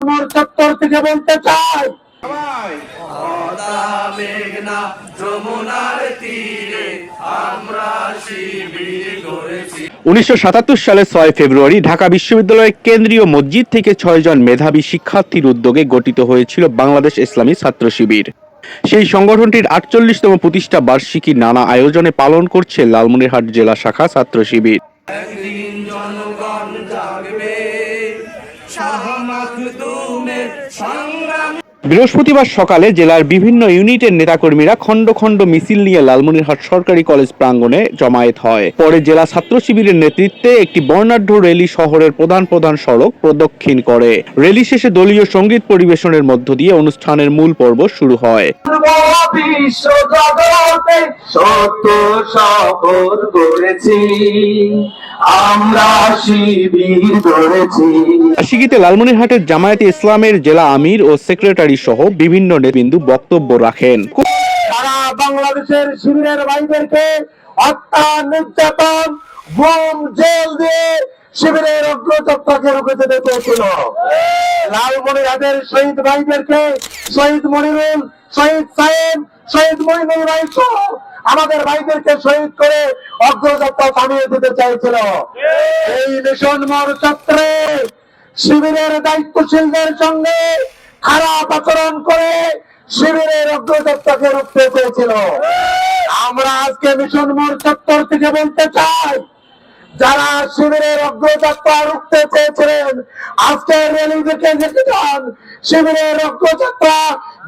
আমার চত্বর থেকে বলতে চাই। মেঘনা যমুনার তীরে আমরা শিবির গড়েছি উনিশশো সাতাত্তর সালে ছয় ফেব্রুয়ারি ঢাকা বিশ্ববিদ্যালয়ের কেন্দ্রীয় মসজিদ থেকে ছয়জন মেধাবী শিক্ষার্থীর উদ্যোগে গঠিত হয়েছিল বাংলাদেশ ইসলামী ছাত্র শিবির। সেই সংগঠনটির আটচল্লিশতম প্রতিষ্ঠা বার্ষিকী নানা আয়োজনে পালন করছে লালমনিরহাট জেলা শাখা ছাত্র শিবির। জনগণ জাগবে। বৃহস্পতিবার সকালে জেলার বিভিন্ন ইউনিটের নেতাকর্মীরা খণ্ড খণ্ড মিছিল নিয়ে লালমনিরহাট সরকারি কলেজ প্রাঙ্গণে জমায়েত হয়। পরে জেলা ছাত্র শিবিরের নেতৃত্বে একটি বর্ণাঢ্য র্যালি শহরের প্রধান প্রধান সড়ক প্রদক্ষিণ করে। র্যালি শেষে দলীয় সংগীত পরিবেশনের মধ্য দিয়ে অনুষ্ঠানের মূল পর্ব শুরু হয়। আমরা শিবির বার্ষিকীতে লালমনিরহাটের জামায়াতে ইসলামের জেলা আমির ও সেক্রেটারি সহ বিভিন্ন নেতৃবৃন্দ বক্তব্য রাখেন। সারা বাংলাদেশের শিবিরের ভাইদেরকে হত্যা নির্যাতন গুম, জেল দিয়ে শিবিরের অগ্রযাত্রাকে রুখে দিতে চেয়েছিল লালমনিরহাটের শহীদ ভাইদেরকে শহীদ মনিরুল, শহীদ সাহেব শহীদ মনিরুল ভাই সহ আমাদের ভাইদেরকে শহীদ করে অগ্রযাত্রা থামিয়ে দিতে চাইছিল। এই মিশন মোর চত্রে শিবিরের দায়িত্বশীলদের সঙ্গে খারাপ আচরণ করে শিবিরের অগ্রদত্তাকে রুখতে চেয়েছিল আমরা আজকে মিশন মোড় চত্বর থেকে বলতে চাই, যারা শিবিরের অগ্রযাত্রা রুখতে চেয়েছিলেন আজকে রেলি দেখে যেতে চান শিবিরের অগ্রযাত্রা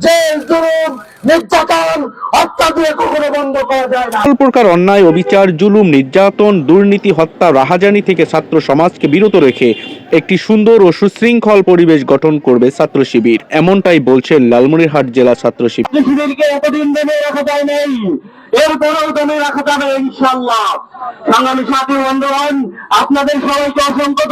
যে জুলুম নির্যাতন হত্যা দিয়ে কখনো বন্ধ করা যায় না। প্রকার অন্যায় অবিচার জুলুম নির্যাতন দুর্নীতি হত্যা রাহাজানি থেকে ছাত্র সমাজকে বিরত রেখে একটি সুন্দর ও সুশৃঙ্খল পরিবেশ গঠন করবে ছাত্র শিবির। এমনটাই বলছেন লালমনিরহাট জেলা ছাত্র শিবির। শিবিরকে এতদিন দমে রাখা যায় নাই। এরপরেও দমে রাখা যাবে ইনশাল্লাহ সংগ্রামী সাথী বন্ধুগণ আপনাদের সবাইকে অসংখ্য